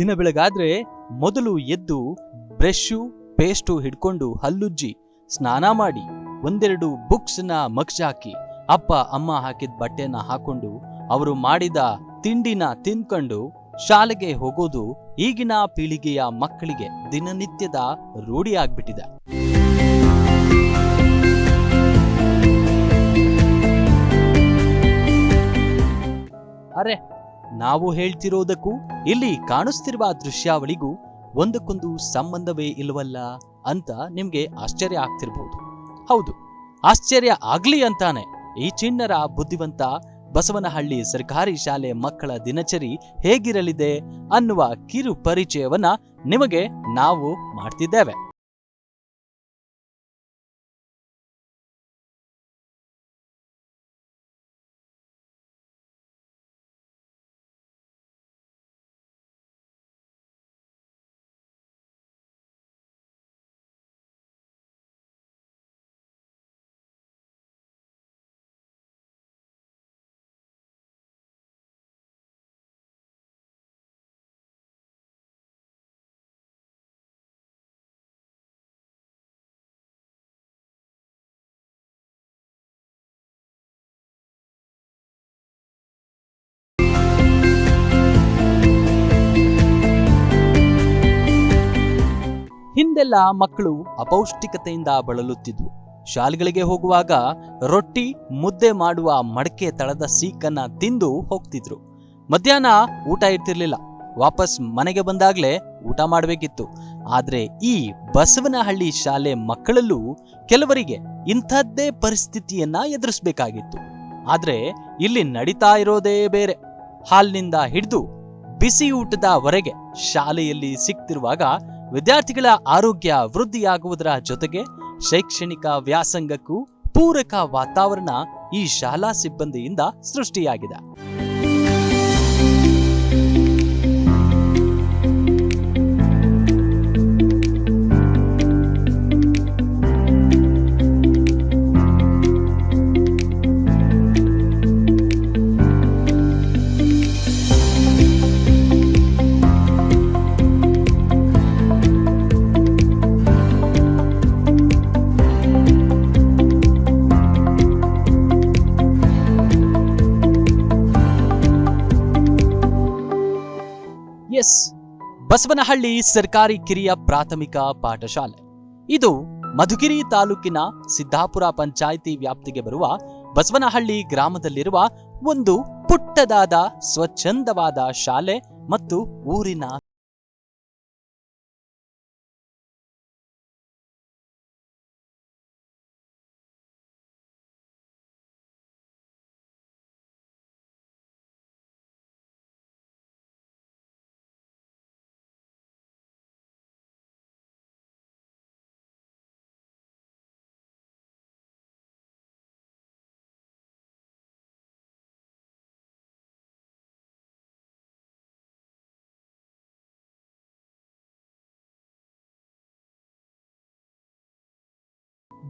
ದಿನ ಬೆಳಗಾದ್ರೆ ಮೊದಲು ಎದ್ದು ಬ್ರಷು ಪೇಸ್ಟು ಹಿಡ್ಕೊಂಡು ಹಲ್ಲುಜ್ಜಿ, ಸ್ನಾನ ಮಾಡಿ ಒಂದೆರಡು ಬುಕ್ಸ್ನ ಹಾಕಿ ಅಪ್ಪ, ಅಮ್ಮ ಹಾಕಿದ ಬಟ್ಟೆನ ಹಾಕೊಂಡು ಅವರು ಮಾಡಿದ ತಿಂಡಿನ ತಿನ್ಕೊಂಡು ಶಾಲೆಗೆ ಹೋಗೋದು ಈಗಿನ ಪೀಳಿಗೆಯ ಮಕ್ಕಳಿಗೆ ದಿನನಿತ್ಯದ ರೂಢಿ ಆಗ್ಬಿಟ್ಟಿದೆ. ಅರೆ ನಾವು ಹೇಳ್ತಿರೋದಕ್ಕೂ ಇಲ್ಲಿ ಕಾಣಿಸ್ತಿರುವ ದೃಶ್ಯಾವಳಿಗೂ ಒಂದಕ್ಕೊಂದು ಸಂಬಂಧವೇ ಇಲ್ಲವಲ್ಲ ಅಂತ ನಿಮ್ಗೆ ಆಶ್ಚರ್ಯ ಆಗ್ತಿರ್ಬೋದು. ಹೌದು, ಆಶ್ಚರ್ಯ ಆಗ್ಲಿ ಅಂತಾನೆ ಈ ಚಿಣ್ಣರ ಬುದ್ಧಿವಂತ ಬಸವನಹಳ್ಳಿ ಸರ್ಕಾರಿ ಶಾಲೆ ಮಕ್ಕಳ ದಿನಚರಿ ಹೇಗಿರಲಿದೆ ಅನ್ನುವ ಕಿರು ಪರಿಚಯವನ್ನ ನಿಮಗೆ ನಾವು ಮಾಡ್ತಿದ್ದೇವೆ. ಹಿಂದೆಲ್ಲ ಮಕ್ಕಳು ಅಪೌಷ್ಟಿಕತೆಯಿಂದ ಬಳಲುತ್ತಿದ್ವು. ಶಾಲೆಗಳಿಗೆ ಹೋಗುವಾಗ ರೊಟ್ಟಿ, ಮುದ್ದೆ ಮಾಡುವ ಮಡಕೆ ತಳದ ಸೀಕನ್ನ ತಿಂದು ಹೋಗ್ತಿದ್ರು. ಮಧ್ಯಾಹ್ನ ಊಟ ಇರ್ತಿರ್ಲಿಲ್ಲ. ವಾಪಸ್ ಮನೆಗೆ ಬಂದಾಗ್ಲೇ ಊಟ ಮಾಡಬೇಕಿತ್ತು. ಆದ್ರೆ ಈ ಬಸವನಹಳ್ಳಿ ಶಾಲೆ ಮಕ್ಕಳಲ್ಲೂ ಕೆಲವರಿಗೆ ಇಂಥದ್ದೇ ಪರಿಸ್ಥಿತಿಯನ್ನ ಎದುರಿಸಬೇಕಾಗಿತ್ತು. ಆದ್ರೆ ಇಲ್ಲಿ ನಡೀತಾ ಇರೋದೇ ಬೇರೆ. ಹಾಲ್ನಿಂದ ಹಿಡಿದು ಬಿಸಿ ಊಟದವರೆಗೆ ಶಾಲೆಯಲ್ಲಿ ಸಿಗ್ತಿರುವಾಗ ವಿದ್ಯಾರ್ಥಿಗಳ ಆರೋಗ್ಯ ವೃದ್ಧಿಯಾಗುವುದರ ಜೊತೆಗೆ ಶೈಕ್ಷಣಿಕ ವ್ಯಾಸಂಗಕ್ಕೂ ಪೂರಕ ವಾತಾವರಣ ಈ ಶಾಲಾ ಸಿಬ್ಬಂದಿಯಿಂದ ಸೃಷ್ಟಿಯಾಗಿದೆ. ಎಸ್, ಬಸವನಹಳ್ಳಿ ಸರ್ಕಾರಿ ಕಿರಿಯ ಪ್ರಾಥಮಿಕ ಪಾಠಶಾಲೆ. ಇದು ಮಧುಗಿರಿ ತಾಲೂಕಿನ ಸಿದ್ದಾಪುರ ಪಂಚಾಯಿತಿ ವ್ಯಾಪ್ತಿಗೆ ಬರುವ ಬಸವನಹಳ್ಳಿ ಗ್ರಾಮದಲ್ಲಿರುವ ಒಂದು ಪುಟ್ಟದಾದ, ಸ್ವಚ್ಛಂದವಾದ ಶಾಲೆ ಮತ್ತು ಊರಿನ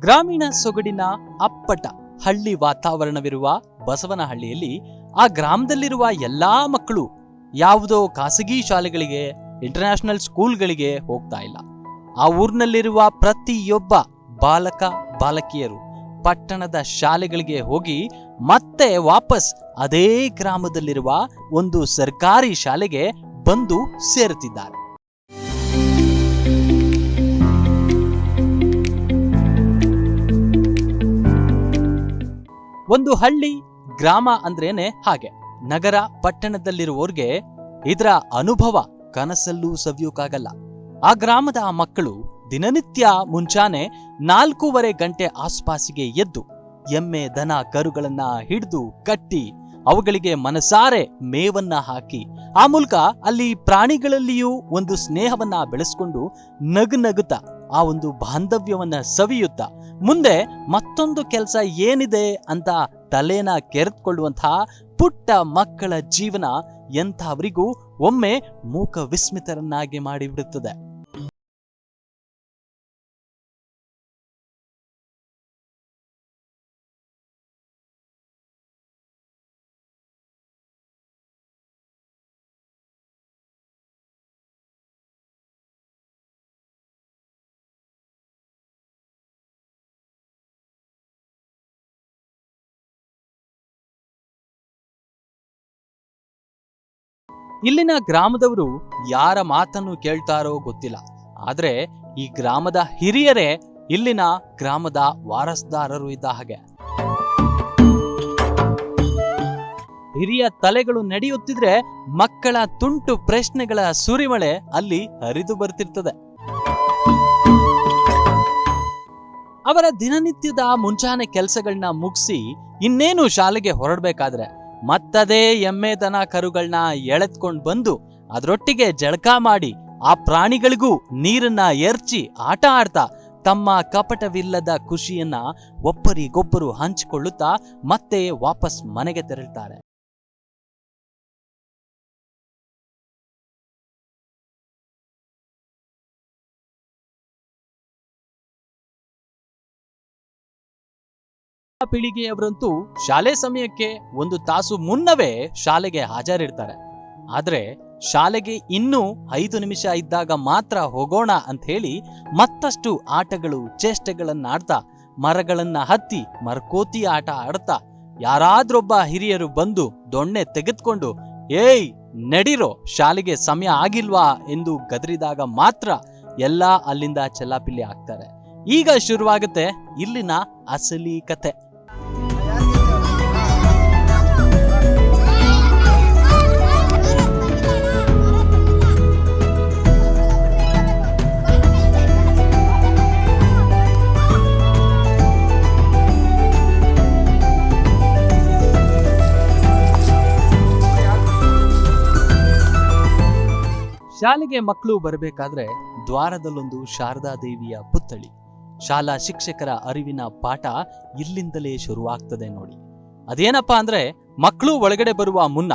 ಗ್ರಾಮೀಣ ಸೊಗಡಿನ ಅಪ್ಪಟ ಹಳ್ಳಿ ವಾತಾವರಣವಿರುವ ಬಸವನಹಳ್ಳಿಯಲ್ಲಿ ಆ ಗ್ರಾಮದಲ್ಲಿರುವ ಎಲ್ಲಾ ಮಕ್ಕಳು ಯಾವುದೋ ಖಾಸಗಿ ಶಾಲೆಗಳಿಗೆ ಇಂಟರ್ನ್ಯಾಷನಲ್ ಸ್ಕೂಲ್ಗಳಿಗೆ ಹೋಗ್ತಾ ಇಲ್ಲ. ಆ ಊರಿನಲ್ಲಿರುವ ಪ್ರತಿಯೊಬ್ಬ ಬಾಲಕ, ಬಾಲಕಿಯರು ಪಟ್ಟಣದ ಶಾಲೆಗಳಿಗೆ ಹೋಗಿ ಮತ್ತೆ ವಾಪಸ್ ಅದೇ ಗ್ರಾಮದಲ್ಲಿರುವ ಒಂದು ಸರ್ಕಾರಿ ಶಾಲೆಗೆ ಬಂದು ಸೇರುತ್ತಿದ್ದಾರೆ. ಒಂದು ಹಳ್ಳಿ, ಗ್ರಾಮ ಅಂದ್ರೇನೆ ಹಾಗೆ. ನಗರ ಪಟ್ಟಣದಲ್ಲಿರುವವ್ರಿಗೆ ಇದರ ಅನುಭವ ಕನಸಲ್ಲೂ ಸವಿಯೋಕ್ಕಾಗಲ್ಲ ಆ ಗ್ರಾಮದ ಮಕ್ಕಳು ದಿನನಿತ್ಯ ಮುಂಚಾನೆ ನಾಲ್ಕೂವರೆ ಗಂಟೆ ಆಸ್ಪಾಸಿಗೆ ಎದ್ದು ಎಮ್ಮೆ, ದನ, ಕರುಗಳನ್ನ ಹಿಡಿದು ಕಟ್ಟಿ ಅವುಗಳಿಗೆ ಮನಸಾರೆ ಮೇವನ್ನ ಹಾಕಿ ಆ ಮೂಲಕ ಅಲ್ಲಿ ಪ್ರಾಣಿಗಳಲ್ಲಿಯೂ ಒಂದು ಸ್ನೇಹವನ್ನ ಬೆಳೆಸ್ಕೊಂಡು ನಗು ನಗುತ್ತಾ ಆ ಒಂದು ಬಾಂಧವ್ಯವನ್ನು ಸವಿಯುತ್ತಾ. ಮುಂದೆ ಮತ್ತೊಂದು ಕೆಲಸ ಏನಿದೆ ಅಂತ ತಲೆನ ಕೆರೆದುಕೊಳ್ಳುವಂತಹ ಪುಟ್ಟ ಮಕ್ಕಳ ಜೀವನ ಎಂಥವರಿಗೂ ಒಮ್ಮೆ ಮೂಕ ವಿಸ್ಮಿತರನ್ನಾಗಿ ಮಾಡಿಬಿಡುತ್ತದೆ. ಇಲ್ಲಿನ ಗ್ರಾಮದವರು ಯಾರ ಮಾತನ್ನು ಕೇಳ್ತಾರೋ ಗೊತ್ತಿಲ್ಲ. ಆದ್ರೆ ಈ ಗ್ರಾಮದ ಹಿರಿಯರೇ ಇಲ್ಲಿನ ಗ್ರಾಮದ ವಾರಸ್ದಾರರು ಇದ್ದ ಹಾಗೆ. ಹಿರಿಯ ತಲೆಗಳು ನಡೆಯುತ್ತಿದ್ರೆ ಮಕ್ಕಳ ತುಂಟು ಪ್ರಶ್ನೆಗಳ ಸುರಿಮಳೆ ಅಲ್ಲಿ ಹರಿದು ಬರ್ತಿರ್ತದೆ. ಅವರ ದಿನನಿತ್ಯದ ಮುಂಚಾನೆ ಕೆಲಸಗಳನ್ನ ಮುಗಿಸಿ ಇನ್ನೇನು ಶಾಲೆಗೆ ಹೊರಡ್ಬೇಕಾದ್ರೆ? ಮತ್ತದೇ ಎಮ್ಮೆ ದನ ಕರುಗಳನ್ನ ಎಳೆದ್ಕೊಂಡು ಬಂದು ಅದರೊಟ್ಟಿಗೆ ಜಳಕ ಮಾಡಿ ಆ ಪ್ರಾಣಿಗಳಿಗೂ ನೀರನ್ನ ಎರ್ಚಿ ಆಟ ಆಡ್ತಾ ತಮ್ಮ ಕಪಟವಿಲ್ಲದ ಖುಷಿಯನ್ನ ಒಬ್ಬರಿಗೊಬ್ಬರು ಹಂಚಿಕೊಳ್ಳುತ್ತಾ ಮತ್ತೆ ವಾಪಸ್ ಮನೆಗೆ ತೆರಳ್ತಾರೆ. ಪೀಳಿಗೆಯವರಂತೂ ಶಾಲೆ ಸಮಯಕ್ಕೆ ಒಂದು ತಾಸು ಮುನ್ನವೇ ಶಾಲೆಗೆ ಹಾಜರಿರ್ತಾರೆ. ಆದ್ರೆ ಶಾಲೆಗೆ ಇನ್ನೂ ಐದು ನಿಮಿಷ ಇದ್ದಾಗ ಮಾತ್ರ ಹೋಗೋಣ ಅಂತ ಹೇಳಿ ಮತ್ತಷ್ಟು ಆಟಗಳು, ಚೇಷ್ಟೆಗಳನ್ನಾಡ್ತಾ, ಮರಗಳನ್ನ ಹತ್ತಿ ಮರ್ಕೋತಿ ಆಟ ಆಡ್ತಾ, ಯಾರಾದ್ರೊಬ್ಬ ಹಿರಿಯರು ಬಂದು ದೊಣ್ಣೆ ತೆಗೆದುಕೊಂಡು, ಏಯ್, ನಡಿರೋ, ಶಾಲೆಗೆ ಸಮಯ ಆಗಿಲ್ವಾ? ಎಂದು ಗದರಿದಾಗ ಮಾತ್ರ ಎಲ್ಲ ಅಲ್ಲಿಂದ ಚೆಲ್ಲಾಪಿಲ್ಲಿ ಆಗ್ತಾರೆ. ಈಗ ಶುರುವಾಗುತ್ತೆ ಇಲ್ಲಿನ ಅಸಲಿ ಕತೆ. ಶಾಲೆಗೆ ಮಕ್ಕಳು ಬರಬೇಕಾದ್ರೆ ದ್ವಾರದಲ್ಲೊಂದು ಶಾರದಾ ದೇವಿಯ ಪುತ್ಥಳಿ. ಶಾಲಾ ಶಿಕ್ಷಕರ ಅರಿವಿನ ಪಾಠ ಇಲ್ಲಿಂದಲೇ ಶುರುವಾಗ್ತದೆ ನೋಡಿ. ಅದೇನಪ್ಪಾ ಅಂದ್ರೆ ಮಕ್ಕಳು ಒಳಗಡೆ ಬರುವ ಮುನ್ನ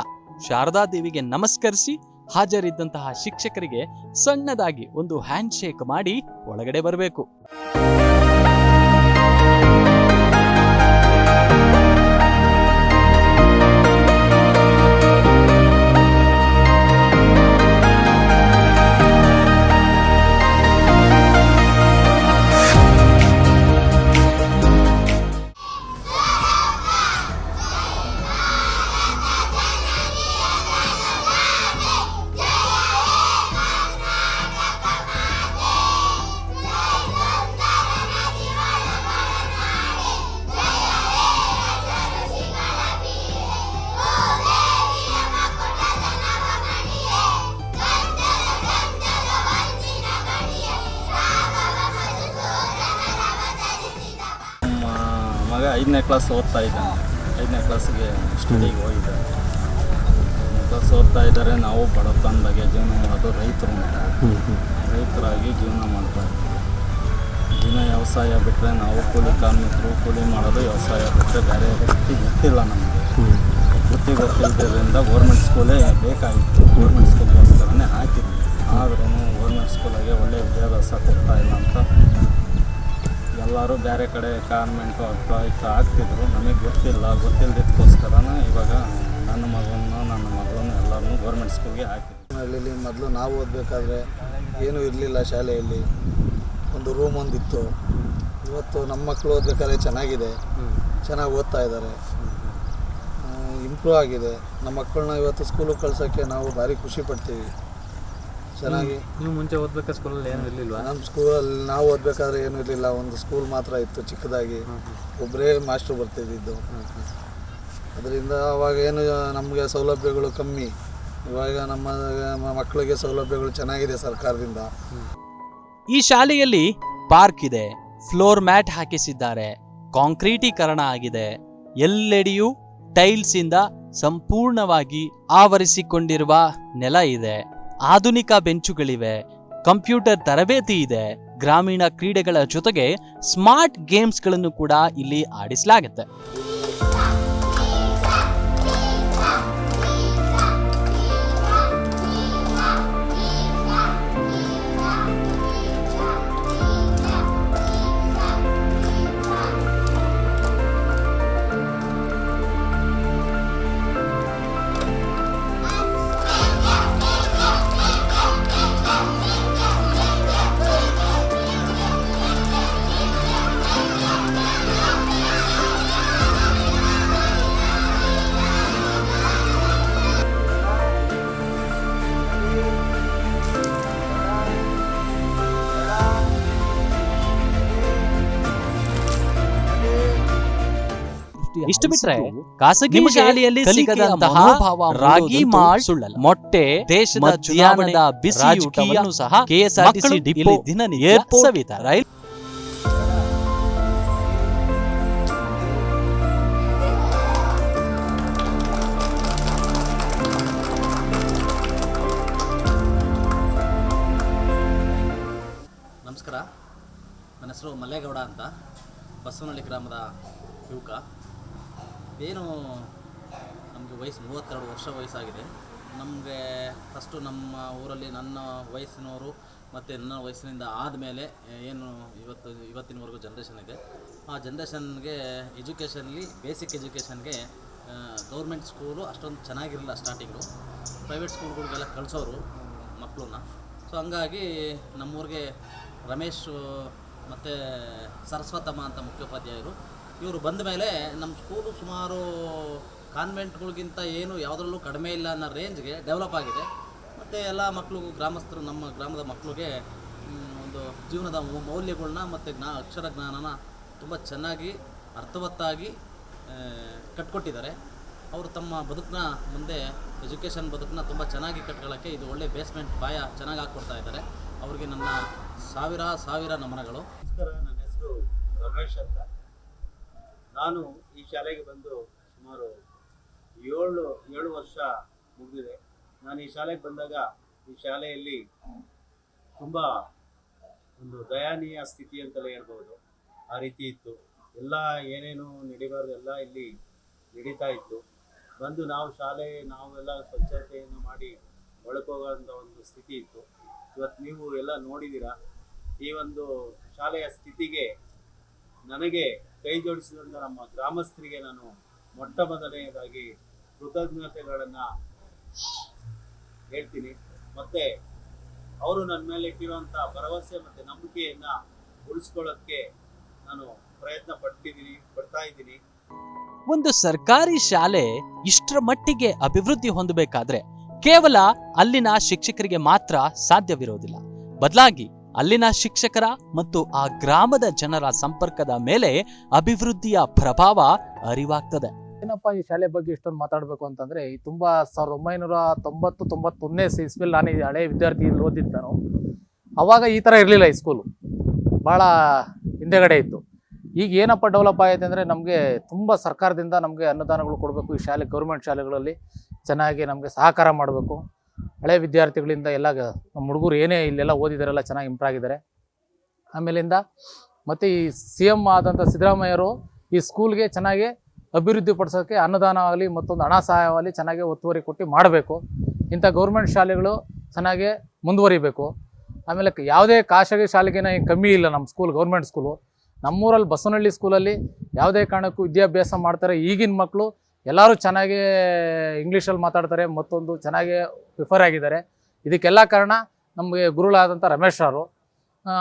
ಶಾರದಾ ದೇವಿಗೆ ನಮಸ್ಕರಿಸಿ ಹಾಜರಿದ್ದಂತಹ ಶಿಕ್ಷಕರಿಗೆ ಸಣ್ಣದಾಗಿ ಒಂದು ಹ್ಯಾಂಡ್ ಶೇಕ್ ಮಾಡಿ ಒಳಗಡೆ ಬರಬೇಕು. ಕ್ಲಾಸ್ ಓದ್ತಾ ಇದ್ದಾನೆ. ಐದನೇ ಕ್ಲಾಸಿಗೆ ಸ್ಟಡಿಗೆ ಹೋಗಿದ್ದಾರೆ ಕ್ಲಾಸ್ ಓದ್ತಾ ಇದ್ದಾರೆ. ನಾವು ಬಡತನ ಬಗ್ಗೆ ಜೀವನ ಮಾಡೋದು ರೈತರು. ರೈತರಾಗಿ ಜೀವನ ಮಾಡ್ತಾ ಇದ್ದೀವಿ ದಿನ ವ್ಯವಸಾಯ ಬಿಟ್ಟರೆ ನಾವು ಕೂಲಿ ಕಾರ್ಮಿಕರು ಕೂಲಿ ಮಾಡೋದು ವ್ಯವಸಾಯ ಬಿಟ್ಟರೆ ಬೇರೆ ವೃತ್ತಿ ಗೊತ್ತಿಲ್ಲ ನಮಗೆ. ವೃತ್ತಿ ಗೊತ್ತಿಲ್ಲದ್ರಿಂದ ಗೌರ್ಮೆಂಟ್ ಸ್ಕೂಲೇ ಬೇಕಾಗಿತ್ತು. ಗೌರ್ಮೆಂಟ್ ಸ್ಕೂಲ್ಗೋಸ್ಕರನೇ ಬೇರೆ ಕಡೆ ಅಕ್ಕ ಇಕ್ಕ ಆಗ್ತಿದ್ರು, ನಮಗೆ ಗೊತ್ತಿಲ್ಲ. ಗೊತ್ತಿಲ್ಲದಕ್ಕೋಸ್ಕರ ಇವಾಗ ನನ್ನ ಮಗನ ನನ್ನ ಮಗಳನ್ನು ಎಲ್ಲರನ್ನೂ ಗೌರ್ಮೆಂಟ್ ಸ್ಕೂಲ್ಗೆ ಹಳ್ಳಿಲಿ ಮೊದಲು ನಾವು ಓದಬೇಕಾದ್ರೆ ಏನೂ ಇರಲಿಲ್ಲ ಶಾಲೆಯಲ್ಲಿ. ಒಂದು ರೂಮ್ ಒಂದಿತ್ತು. ಇವತ್ತು ನಮ್ಮ ಮಕ್ಕಳು ಓದಬೇಕಾದ್ರೆ ಚೆನ್ನಾಗಿದೆ. ಚೆನ್ನಾಗಿ ಓದ್ತಾ ಇದ್ದಾರೆ. ಇಂಪ್ರೂವ್ ಆಗಿದೆ. ನಮ್ಮ ಮಕ್ಕಳನ್ನ ಇವತ್ತು ಸ್ಕೂಲಿಗೆ ಕಳ್ಸೋಕ್ಕೆ ನಾವು ಭಾರಿ ಖುಷಿ ಪಡ್ತೀವಿ. ಚೆನ್ನಾಗಿ. ನೀವು ಮುಂಚೆ ಓದ್ಬೇಕಾ ಸ್ಕೂಲಲ್ಲಿ ಏನು ಇರಲಿಲ್ವಾ? ನಮ್ಮ ಸ್ಕೂಲಲ್ಲಿ ನಾವು ಓದಬೇಕಾದ್ರೆ ಏನೂ ಇರಲಿಲ್ಲ. ಒಂದು ಸ್ಕೂಲ್ ಮಾತ್ರ ಇತ್ತು ಚಿಕ್ಕದಾಗಿ. ಒಬ್ಬರೇ ಮಾಸ್ಟ್ರು ಬರ್ತಿದ್ದಿದ್ದು. ಅದರಿಂದ ಅವಾಗ ಏನು ನಮಗೆ ಸೌಲಭ್ಯಗಳು ಕಮ್ಮಿ. ಇವಾಗ ನಮ್ಮ ನಮ್ಮ ಮಕ್ಕಳಿಗೆ ಸೌಲಭ್ಯಗಳು ಚೆನ್ನಾಗಿದೆ ಸರ್ಕಾರದಿಂದ. ಈ ಶಾಲೆಯಲ್ಲಿ ಪಾರ್ಕ್ ಇದೆ. Floor mat ಹಾಕಿಸಿದ್ದಾರೆ. ಕಾಂಕ್ರೀಟೀಕರಣ ಆಗಿದೆ. ಎಲ್ಲೆಡೆಯೂ ಟೈಲ್ಸ್ ಇಂದ ಸಂಪೂರ್ಣವಾಗಿ ಆವರಿಸಿಕೊಂಡಿರುವ ನೆಲ ಇದೆ. ಆಧುನಿಕ ಬೆಂಚುಗಳಿವೆ ಕಂಪ್ಯೂಟರ್ ತರಬೇತಿ ಇದೆ ಗ್ರಾಮೀಣ ಕ್ರೀಡೆಗಳ ಜೊತೆಗೆ ಸ್ಮಾರ್ಟ್ ಗೇಮ್ಸ್ಗಳನ್ನು ಕೂಡ ಇಲ್ಲಿ ಆಡಿಸಲಾಗುತ್ತೆ. ಇಷ್ಟು ಬಿಟ್ರೆ ಖಾಸಗಿ ಶಾಲೆಯಲ್ಲಿ ಸಿಗದಂತಹ ರಾಗಿ ಮಾಲ್ ಮಾಲ್ಟ್ ಮೊಟ್ಟೆ ದೇಶದ ಮಧ್ಯಾಹ್ನದ ಚುನಾವಣೆಯ ಬಿಸಿ ರಾಜಕೀಯ ಊಟವನ್ನು ಸಹ ಕೆಎಸ್ಆರ್ಟಿಸಿ ಡಿಪೋ, ಇಲ್ಲಿ ದಿನನಿತ್ಯ ಏರ್ಪೋರ್ಟ್. ರೈಲ್ ನಮಸ್ಕಾರ. ನನ್ನ ಹೆಸರು ಮಲ್ಲೇಗೌಡ ಅಂತ ಬಸವನಹಳ್ಳಿ ಗ್ರಾಮದ ಯುವಕ. ಏನು ನಮಗೆ ವಯಸ್ಸು ಮೂವತ್ತೆರಡು ವರ್ಷ ವಯಸ್ಸಾಗಿದೆ. ನಮಗೆ ಫಸ್ಟು ನಮ್ಮ ಊರಲ್ಲಿ ನನ್ನ ವಯಸ್ಸಿನವರು ಮತ್ತು ನನ್ನ ವಯಸ್ಸಿನಿಂದ ಆದಮೇಲೆ ಏನು ಇವತ್ತು ಇವತ್ತಿನವರೆಗೂ ಜನ್ರೇಷನ್ ಇದೆ. ಆ ಜನ್ರೇಷನ್ಗೆ ಎಜುಕೇಷನ್ಲಿ ಬೇಸಿಕ್ ಎಜುಕೇಷನ್ಗೆ ಗೌರ್ಮೆಂಟ್ ಸ್ಕೂಲು ಅಷ್ಟೊಂದು ಚೆನ್ನಾಗಿರಲಿಲ್ಲ ಸ್ಟಾರ್ಟಿಂಗು ಪ್ರೈವೇಟ್ ಸ್ಕೂಲ್ಗಳಿಗೆಲ್ಲ ಕಳಿಸೋರು ಮಕ್ಕಳನ್ನ ಸೊ ಹಂಗಾಗಿ ನಮ್ಮೂರಿಗೆ ರಮೇಶ್ ಮತ್ತು ಸರಸ್ವತಮ್ಮ ಅಂತ ಮುಖ್ಯೋಪಾಧ್ಯಾಯರು ಇವರು ಬಂದ ಮೇಲೆ ನಮ್ಮ ಸ್ಕೂಲು ಸುಮಾರು ಕಾನ್ವೆಂಟ್ಗಳಿಗಿಂತ ಏನು ಯಾವುದರಲ್ಲೂ ಕಡಿಮೆ ಇಲ್ಲ ಅನ್ನೋ ರೇಂಜ್ಗೆ ಡೆವಲಪ್ ಆಗಿದೆ. ಮತ್ತು ಎಲ್ಲ ಮಕ್ಕಳಿಗೂ ಗ್ರಾಮಸ್ಥರು ನಮ್ಮ ಗ್ರಾಮದ ಮಕ್ಕಳಿಗೆ ಒಂದು ಜೀವನದ ಮೌಲ್ಯಗಳನ್ನ ಮೌಲ್ಯಗಳ್ನ ಮತ್ತು ಜ್ಞಾ, ಅಕ್ಷರ ಜ್ಞಾನನ ತುಂಬ ಚೆನ್ನಾಗಿ, ಅರ್ಥವತ್ತಾಗಿ ಕಟ್ಕೊಟ್ಟಿದ್ದಾರೆ. ಅವರು ತಮ್ಮ ಬದುಕನ್ನ ಮುಂದೆ ಎಜುಕೇಷನ್ ಬದುಕನ್ನ ತುಂಬ ಚೆನ್ನಾಗಿ ಕಟ್ಕೊಳ್ಳೋಕ್ಕೆ ಇದು ಒಳ್ಳೆ ಬೇಸ್ಮೆಂಟ್ ಪಾಯ ಚೆನ್ನಾಗಿ ಹಾಕ್ಕೊಡ್ತಾ ಇದ್ದಾರೆ. ಅವರಿಗೆ ನನ್ನ ಸಾವಿರ ಸಾವಿರ ನಮನಗಳು. ನಮಸ್ಕಾರ, ನನ್ನ ಹೆಸರು ರಮೇಶ್ ಅಂತ. ನಾನು ಈ ಶಾಲೆಗೆ ಬಂದು ಸುಮಾರು ಏಳು ಏಳು ವರ್ಷ ಮುಗಿದಿದೆ. ನಾನು ಈ ಶಾಲೆಗೆ ಬಂದಾಗ ಈ ಶಾಲೆಯಲ್ಲಿ ತುಂಬ ಒಂದು ದಯನೀಯ ಸ್ಥಿತಿ ಅಂತಲೇ ಹೇಳ್ಬೋದು ಆ ರೀತಿ ಇತ್ತು. ಎಲ್ಲ ಏನೇನು ನಡಿಬಾರ್ದು ಎಲ್ಲ ಇಲ್ಲಿ ನಡೀತಾ ಇತ್ತು. ಬಂದು ನಾವು ಶಾಲೆ, ನಾವೆಲ್ಲ ಸ್ವಚ್ಛತೆಯನ್ನು ಮಾಡಿ ಒಳಕೋಗೋಂಥ ಒಂದು ಸ್ಥಿತಿ ಇತ್ತು. ಇವತ್ತು ನೀವು ಎಲ್ಲ ನೋಡಿದ್ದೀರಾ, ಈ ಒಂದು ಶಾಲೆಯ ಸ್ಥಿತಿಗೆ ನನಗೆ ಕೈ ಜೋಡಿಸಿದಂಥ ನಮ್ಮ ಗ್ರಾಮಸ್ಥರಿಗೆ ನಾನು ಮೊಟ್ಟ ಮೊದಲನೆಯದಾಗಿ ಕೃತಜ್ಞತೆಗಳನ್ನು ಹೇಳ್ತೀನಿ. ಮತ್ತೆ ಅವರು ನನ್ನ ಮೇಲೆ ಇಟ್ಟಿರುವಂಥ ಭರವಸೆ ಮತ್ತು ನಂಬಿಕೆಯನ್ನು ಉಳಿಸ್ಕೊಳ್ಳೋಕ್ಕೆ ನಾನು ಪ್ರಯತ್ನ ಪಟ್ಟಿದ್ದೀನಿ, ಪಡ್ತಾ ಇದ್ದೀನಿ. ಒಂದು ಸರ್ಕಾರಿ ಶಾಲೆ ಇಷ್ಟರ ಮಟ್ಟಿಗೆ ಅಭಿವೃದ್ಧಿ ಹೊಂದಬೇಕಾದ್ರೆ ಕೇವಲ ಅಲ್ಲಿನ ಶಿಕ್ಷಕರಿಗೆ ಮಾತ್ರ ಸಾಧ್ಯವಿರೋದಿಲ್ಲ. ಬದಲಾಗಿ ಅಲ್ಲಿನ ಶಿಕ್ಷಕರ ಮತ್ತು ಆ ಗ್ರಾಮದ ಜನರ ಸಂಪರ್ಕದ ಮೇಲೆ ಅಭಿವೃದ್ಧಿಯ ಪ್ರಭಾವ ಅರಿವಾಗ್ತದೆ. ಏನಪ್ಪ ಈ ಶಾಲೆ ಬಗ್ಗೆ ಇಷ್ಟೊಂದು ಮಾತಾಡಬೇಕು ಅಂತಂದ್ರೆ ತುಂಬಾ ಸಾವಿರದ ಒಂಬೈನೂರ ತೊಂಬತ್ತು, ತೊಂಬತ್ತೊಂದನೇ ಇಸ್ವಿಲ್ ನಾನು ಹಳೆ ವಿದ್ಯಾರ್ಥಿ ಇಲ್ಲಿ ಓದಿದ್ದು ನಾನು. ಅವಾಗ ಈ ಥರ ಇರಲಿಲ್ಲ ಈ ಸ್ಕೂಲು. ಭಾಳ ಹಿಂದೆಗಡೆ ಇತ್ತು. ಈಗ ಏನಪ್ಪ ಡೆವಲಪ್ ಆಗಿದೆ ಅಂದರೆ ನಮಗೆ ತುಂಬ ಸರ್ಕಾರದಿಂದ ನಮಗೆ ಅನುದಾನಗಳು ಕೊಡಬೇಕು ಈ ಶಾಲೆ ಗೌರ್ಮೆಂಟ್ ಶಾಲೆಗಳಲ್ಲಿ. ಚೆನ್ನಾಗಿ ನಮಗೆ ಸಹಕಾರ ಮಾಡಬೇಕು. ಹಳೆ ವಿದ್ಯಾರ್ಥಿಗಳಿಂದ ಎಲ್ಲ ನಮ್ಮ ಹುಡುಗರು ಏನೇ ಇಲ್ಲೆಲ್ಲ ಓದಿದಾರೆಲ್ಲ ಚೆನ್ನಾಗಿ ಇಂಪ್ರೂವ್ ಆಗಿದ್ದಾರೆ. ಆಮೇಲಿಂದ ಮತ್ತು ಈ ಸಿ ಎಂ ಆದಂಥ ಸಿದ್ದರಾಮಯ್ಯರು ಈ ಸ್ಕೂಲ್ಗೆ ಚೆನ್ನಾಗಿ ಅಭಿವೃದ್ಧಿ ಪಡಿಸೋಕ್ಕೆ ಅನುದಾನ ಆಗಲಿ ಮತ್ತೊಂದು ಹಣ ಸಹಾಯವಾಗಲಿ ಚೆನ್ನಾಗಿ ಒತ್ತುವರಿ ಕೊಟ್ಟು ಮಾಡಬೇಕು. ಇಂಥ ಗೌರ್ಮೆಂಟ್ ಶಾಲೆಗಳು ಚೆನ್ನಾಗಿ ಮುಂದುವರಿಬೇಕು. ಆಮೇಲೆ ಯಾವುದೇ ಖಾಸಗಿ ಶಾಲೆಗಿನ ಕಮ್ಮಿ ಇಲ್ಲ ನಮ್ಮ ಸ್ಕೂಲ್ ಗೌರ್ಮೆಂಟ್ ಸ್ಕೂಲು ನಮ್ಮೂರಲ್ಲಿ ಬಸವನಹಳ್ಳಿ ಸ್ಕೂಲಲ್ಲಿ ಯಾವುದೇ ಕಾರಣಕ್ಕೂ ವಿದ್ಯಾಭ್ಯಾಸ ಮಾಡ್ತಾರೆ ಈಗಿನ ಮಕ್ಕಳು ಎಲ್ಲರೂ ಚೆನ್ನಾಗಿ ಇಂಗ್ಲೀಷಲ್ಲಿ ಮಾತಾಡ್ತಾರೆ, ಮತ್ತೊಂದು ಚೆನ್ನಾಗಿ ಪ್ರಿಫರ್ ಆಗಿದ್ದಾರೆ. ಇದಕ್ಕೆಲ್ಲ ಕಾರಣ ನಮಗೆ ಗುರುಗಳಾದಂಥ ರಮೇಶ್ ಅವರು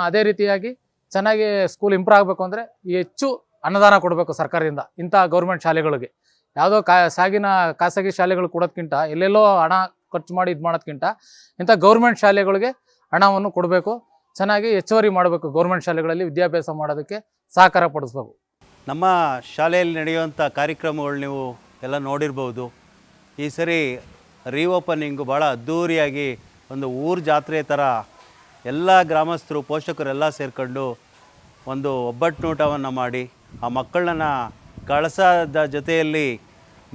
ಅದೇ ರೀತಿಯಾಗಿ ಚೆನ್ನಾಗಿ ಸ್ಕೂಲ್ ಇಂಪ್ರೂವ್ ಆಗಬೇಕು ಅಂದರೆ ಹೆಚ್ಚು ಅನುದಾನ ಕೊಡಬೇಕು ಸರ್ಕಾರದಿಂದ ಇಂಥ ಗೌರ್ಮೆಂಟ್ ಶಾಲೆಗಳಿಗೆ. ಯಾವುದೋ ಕಾ, ಸಾಗಿನ ಖಾಸಗಿ ಶಾಲೆಗಳು ಕೊಡೋದಕ್ಕಿಂತ ಎಲ್ಲೆಲ್ಲೋ ಹಣ ಖರ್ಚು ಮಾಡಿ ಇದು ಮಾಡೋದಕ್ಕಿಂತ ಇಂಥ ಗೌರ್ಮೆಂಟ್ ಶಾಲೆಗಳಿಗೆ ಹಣವನ್ನು ಕೊಡಬೇಕು. ಚೆನ್ನಾಗಿ ಹೆಚ್ಚುವರಿ ಮಾಡಬೇಕು ಗೌರ್ಮೆಂಟ್ ಶಾಲೆಗಳಲ್ಲಿ ವಿದ್ಯಾಭ್ಯಾಸ ಮಾಡೋದಕ್ಕೆ ಸಹಕಾರ ಪಡಿಸ್ಬೇಕು. ನಮ್ಮ ಶಾಲೆಯಲ್ಲಿ ನಡೆಯುವಂಥ ಕಾರ್ಯಕ್ರಮಗಳು ನೀವು ಎಲ್ಲ ನೋಡಿರ್ಬೋದು. ಈ ಸರಿ ರೀಓಪನಿಂಗು ಭಾಳ ಅದ್ಧೂರಿಯಾಗಿ ಒಂದು ಊರು ಜಾತ್ರೆ ಥರ ಎಲ್ಲ ಗ್ರಾಮಸ್ಥರು ಪೋಷಕರೆಲ್ಲ ಸೇರಿಕೊಂಡು ಒಂದು ಒಬ್ಬಟ್ಟನೂಟವನ್ನು ಮಾಡಿ ಆ ಮಕ್ಕಳನ್ನ ಕಳಸದ ಜೊತೆಯಲ್ಲಿ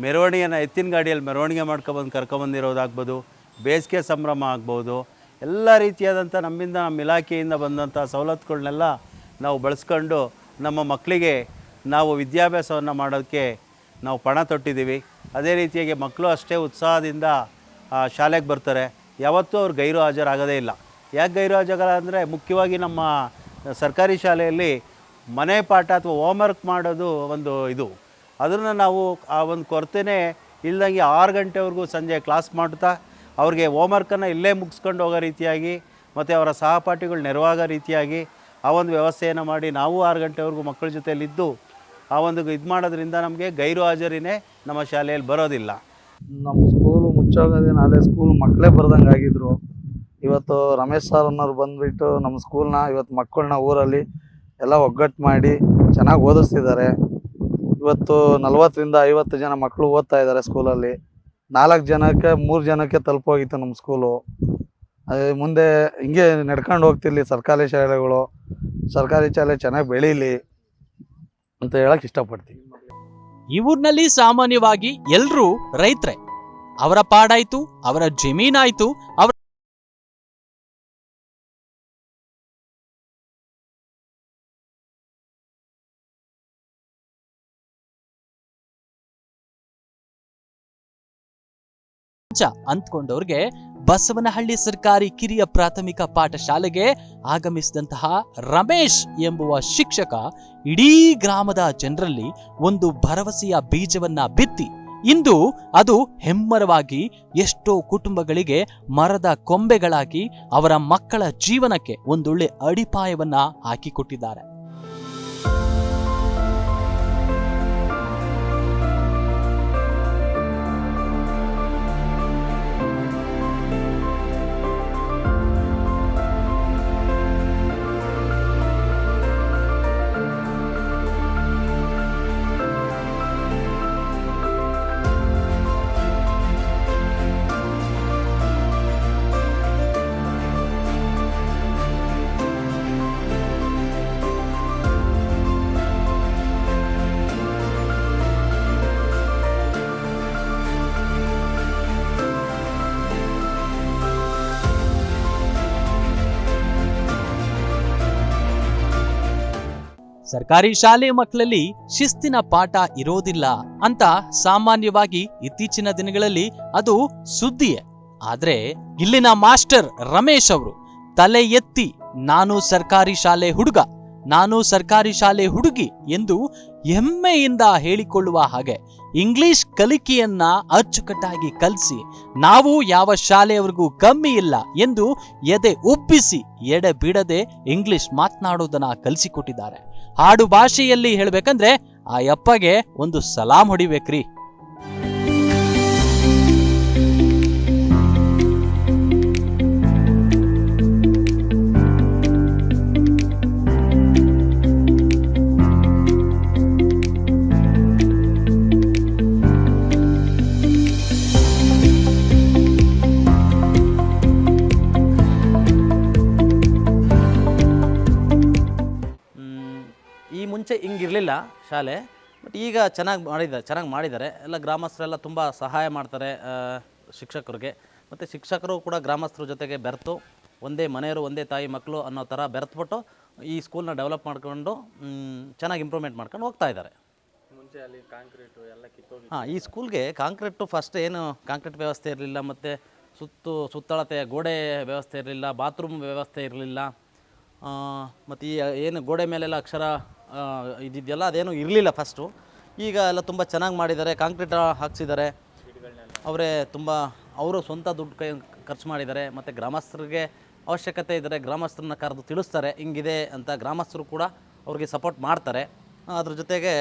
ಮೆರವಣಿಗೆಯನ್ನು ಎತ್ತಿನ ಗಾಡಿಯಲ್ಲಿ ಮೆರವಣಿಗೆ ಮಾಡ್ಕೊಬಂದು ಕರ್ಕೊಬಂದಿರೋದಾಗ್ಬೋದು, ಬೇಸಿಗೆ ಸಂಭ್ರಮ ಆಗ್ಬೋದು, ಎಲ್ಲ ರೀತಿಯಾದಂಥ ನಮ್ಮಿಂದ ನಮ್ಮ ಇಲಾಖೆಯಿಂದ ಬಂದಂಥ ಸವಲತ್ತುಗಳನ್ನೆಲ್ಲ ನಾವು ಬಳಸ್ಕೊಂಡು ನಮ್ಮ ಮಕ್ಕಳಿಗೆ ನಾವು ವಿದ್ಯಾಭ್ಯಾಸವನ್ನು ಮಾಡೋಕ್ಕೆ ನಾವು ಪಣ ತೊಟ್ಟಿದ್ದೀವಿ. ಅದೇ ರೀತಿಯಾಗಿ ಮಕ್ಕಳು ಅಷ್ಟೇ ಉತ್ಸಾಹದಿಂದ ಶಾಲೆಗೆ ಬರ್ತಾರೆ. ಯಾವತ್ತೂ ಅವ್ರು ಗೈರು ಹಾಜರಾಗೋದೇ ಇಲ್ಲ. ಯಾಕೆ ಗೈರು ಹಾಜರ ಅಂದರೆ ಮುಖ್ಯವಾಗಿ ನಮ್ಮ ಸರ್ಕಾರಿ ಶಾಲೆಯಲ್ಲಿ ಮನೆ ಪಾಠ ಅಥವಾ ಹೋಮ್ವರ್ಕ್ ಮಾಡೋದು ಒಂದು ಇದು. ಅದನ್ನು ನಾವು ಆ ಒಂದು ಕೊರತೆನೇ ಇಲ್ದಂಗೆ ಆರು ಗಂಟೆವರೆಗೂ ಸಂಜೆ ಕ್ಲಾಸ್ ಮಾಡ್ತಾ ಅವ್ರಿಗೆ ಹೋಮ್ವರ್ಕನ್ನು ಇಲ್ಲೇ ಮುಗಿಸ್ಕೊಂಡು ಹೋಗೋ ರೀತಿಯಾಗಿ, ಮತ್ತು ಅವರ ಸಹಪಾಠಿಗಳು ನೆರವಾಗೋ ರೀತಿಯಾಗಿ ಆ ಒಂದು ವ್ಯವಸ್ಥೆಯನ್ನು ಮಾಡಿ ನಾವು ಆರು ಗಂಟೆವರೆಗೂ ಮಕ್ಕಳ ಜೊತೆಯಲ್ಲಿದ್ದು ಆ ಒಂದು ಇದು ಮಾಡೋದ್ರಿಂದ ನಮಗೆ ಗೈರು ಹಾಜರಿನೇ ನಮ್ಮ ಶಾಲೆಯಲ್ಲಿ ಬರೋದಿಲ್ಲ. ನಮ್ಮ ಸ್ಕೂಲು ಮುಚ್ಚೋಗೋದೇನು ಅದೇ ಸ್ಕೂಲ್ ಮಕ್ಕಳೇ ಬರ್ದಂಗೆ ಆಗಿದ್ರು. ಇವತ್ತು ರಮೇಶ್ ಸರ್ ಅನ್ನೋರು ಬಂದುಬಿಟ್ಟು ನಮ್ಮ ಸ್ಕೂಲ್ನ ಇವತ್ತು ಮಕ್ಕಳನ್ನ ಊರಲ್ಲಿ ಎಲ್ಲ ಒಗ್ಗಟ್ಟು ಮಾಡಿ ಚೆನ್ನಾಗಿ ಓದಿಸ್ತಿದ್ದಾರೆ. ಇವತ್ತು ನಲ್ವತ್ತರಿಂದ ಐವತ್ತು ಜನ ಮಕ್ಕಳು ಓದ್ತಾ ಇದ್ದಾರೆ ಸ್ಕೂಲಲ್ಲಿ ನಾಲ್ಕು ಜನಕ್ಕೆ ಮೂರು ಜನಕ್ಕೆ ತಲುಪೋಗಿತ್ತು ನಮ್ಮ ಸ್ಕೂಲು ಅದೇ ಮುಂದೆ ಹಿಂಗೆ ನಡ್ಕೊಂಡು ಹೋಗ್ತಿರ್ಲಿ ಸರ್ಕಾರಿ ಶಾಲೆಗಳು. ಸರ್ಕಾರಿ ಶಾಲೆ ಚೆನ್ನಾಗಿ ಬೆಳೀಲಿ. ಅಂತ ಹೇಳಕ್ ಇಷ್ಟಪಡ್ತೀನಿ. ಈ ಊರ್ನಲ್ಲಿ ಸಾಮಾನ್ಯವಾಗಿ ಎಲ್ರೂ ರೈತರೇ. ಅವರ ಪಾಡಾಯ್ತು ಅವರ ಜಮೀನಾಯ್ತು ಅವರ ಅಂದ್ಕೊಂಡವ್ರಿಗೆ ಬಸವನಹಳ್ಳಿ ಸರ್ಕಾರಿ ಕಿರಿಯ ಪ್ರಾಥಮಿಕ ಪಾಠಶಾಲೆಗೆ ಆಗಮಿಸಿದಂತಹ ರಮೇಶ್ ಎಂಬುವ ಶಿಕ್ಷಕ ಇಡೀ ಗ್ರಾಮದ ಜನರಲ್ಲಿ ಒಂದು ಭರವಸೆಯ ಬೀಜವನ್ನ ಬಿತ್ತಿ, ಇಂದು ಅದು ಹೆಮ್ಮರವಾಗಿ ಎಷ್ಟೋ ಕುಟುಂಬಗಳಿಗೆ ಮರದ ಕೊಂಬೆಗಳಾಗಿ ಅವರ ಮಕ್ಕಳ ಜೀವನಕ್ಕೆ ಒಂದೊಳ್ಳೆ ಅಡಿಪಾಯವನ್ನ ಹಾಕಿಕೊಟ್ಟಿದ್ದಾರೆ. ಸರ್ಕಾರಿ ಶಾಲೆ ಮಕ್ಕಳಲ್ಲಿ ಶಿಸ್ತಿನ ಪಾಠ ಇರೋದಿಲ್ಲ ಅಂತ ಸಾಮಾನ್ಯವಾಗಿ ಇತ್ತೀಚಿನ ದಿನಗಳಲ್ಲಿ ಅದು ಸುದ್ದಿಯೇ. ಆದ್ರೆ ಇಲ್ಲಿನ ಮಾಸ್ಟರ್ ರಮೇಶ್ ಅವರು, ತಲೆ ಎತ್ತಿ, ನಾನು ಸರ್ಕಾರಿ ಶಾಲೆ ಹುಡುಗ, ನಾನು ಸರ್ಕಾರಿ ಶಾಲೆ ಹುಡುಗಿ ಎಂದು ಹೆಮ್ಮೆಯಿಂದ ಹೇಳಿಕೊಳ್ಳುವ ಹಾಗೆ ಇಂಗ್ಲಿಷ್ ಕಲಿಕೆಯನ್ನ ಅಚ್ಚುಕಟ್ಟಾಗಿ ಕಲಿಸಿ, ನಾವು ಯಾವ ಶಾಲೆಯವರೆಗೂ ಕಮ್ಮಿ ಇಲ್ಲ ಎಂದು ಎದೆ ಉಬ್ಬಿಸಿ ಎಡೆ ಬಿಡದೆ ಇಂಗ್ಲಿಷ್ ಮಾತನಾಡೋದನ್ನ ಕಲಿಸಿಕೊಟ್ಟಿದ್ದಾರೆ. ಹಾಡು ಭಾಷೆಯಲ್ಲಿ ಹೇಳ್ಬೇಕಂದ್ರೆ ಆ ಯಪ್ಪಗೆ ಒಂದು ಸಲಾಂ ಹೊಡಿಬೇಕ್ರಿ. ಶಾಲೆ ಬಟ್ ಈಗ ಚೆನ್ನಾಗಿ ಮಾಡಿದ್ದಾರೆ ಚೆನ್ನಾಗಿ ಮಾಡಿದ್ದಾರೆ. ಎಲ್ಲ ಗ್ರಾಮಸ್ಥರೆಲ್ಲ ತುಂಬ ಸಹಾಯ ಮಾಡ್ತಾರೆ ಶಿಕ್ಷಕರಿಗೆ. ಮತ್ತು ಶಿಕ್ಷಕರು ಕೂಡ ಗ್ರಾಮಸ್ಥರ ಜೊತೆಗೆ ಬೆರೆತು ಒಂದೇ ಮನೆಯವರು ಒಂದೇ ತಾಯಿ ಮಕ್ಕಳು ಅನ್ನೋ ಥರ ಬೆರೆತ್ಬಿಟ್ಟು ಈ ಸ್ಕೂಲ್ನ ಡೆವಲಪ್ ಮಾಡ್ಕೊಂಡು ಚೆನ್ನಾಗಿ ಇಂಪ್ರೂವ್ಮೆಂಟ್ ಮಾಡ್ಕೊಂಡು ಹೋಗ್ತಾ ಇದ್ದಾರೆ. ಹಾಂ ಈ ಸ್ಕೂಲ್ಗೆ ಕಾಂಕ್ರೀಟು ಫಸ್ಟ್ ಏನು ಕಾಂಕ್ರೀಟ್ ವ್ಯವಸ್ಥೆ ಇರಲಿಲ್ಲ ಮತ್ತು ಸುತ್ತು ಸುತ್ತಳತೆ ಗೋಡೆ ವ್ಯವಸ್ಥೆ ಇರಲಿಲ್ಲ ಬಾತ್ರೂಮ್ ವ್ಯವಸ್ಥೆ ಇರಲಿಲ್ಲ. ಮತ್ತು ಈ ಏನು ಗೋಡೆ ಮೇಲೆಲ್ಲ ಅಕ್ಷರ ಆ, ಇದಿದೆಯಲ್ಲ ಅದೇನು ಇರಲಿಲ್ಲ ಫಸ್ಟು ಈಗ ಎಲ್ಲ ತುಂಬ ಚೆನ್ನಾಗಿ ಮಾಡಿದ್ದಾರೆ ಕಾಂಕ್ರೀಟ್ ಹಾಕ್ಸಿದ್ದಾರೆ. ಅವರೇ ತುಂಬ ಅವರು ಸ್ವಂತ ದುಡ್ಡು ಕೈ ಖರ್ಚು ಮಾಡಿದ್ದಾರೆ ಮತ್ತು ಗ್ರಾಮಸ್ಥರಿಗೆ ಅವಶ್ಯಕತೆ ಇದ್ದರೆ ಗ್ರಾಮಸ್ಥರನ್ನ ಕರೆದು ತಿಳಿಸ್ತಾರೆ ಹಿಂಗಿದೆ ಅಂತ ಗ್ರಾಮಸ್ಥರು ಕೂಡ ಅವ್ರಿಗೆ ಸಪೋರ್ಟ್ ಮಾಡ್ತಾರೆ. ಅದ್ರ ಜೊತೆಗೆ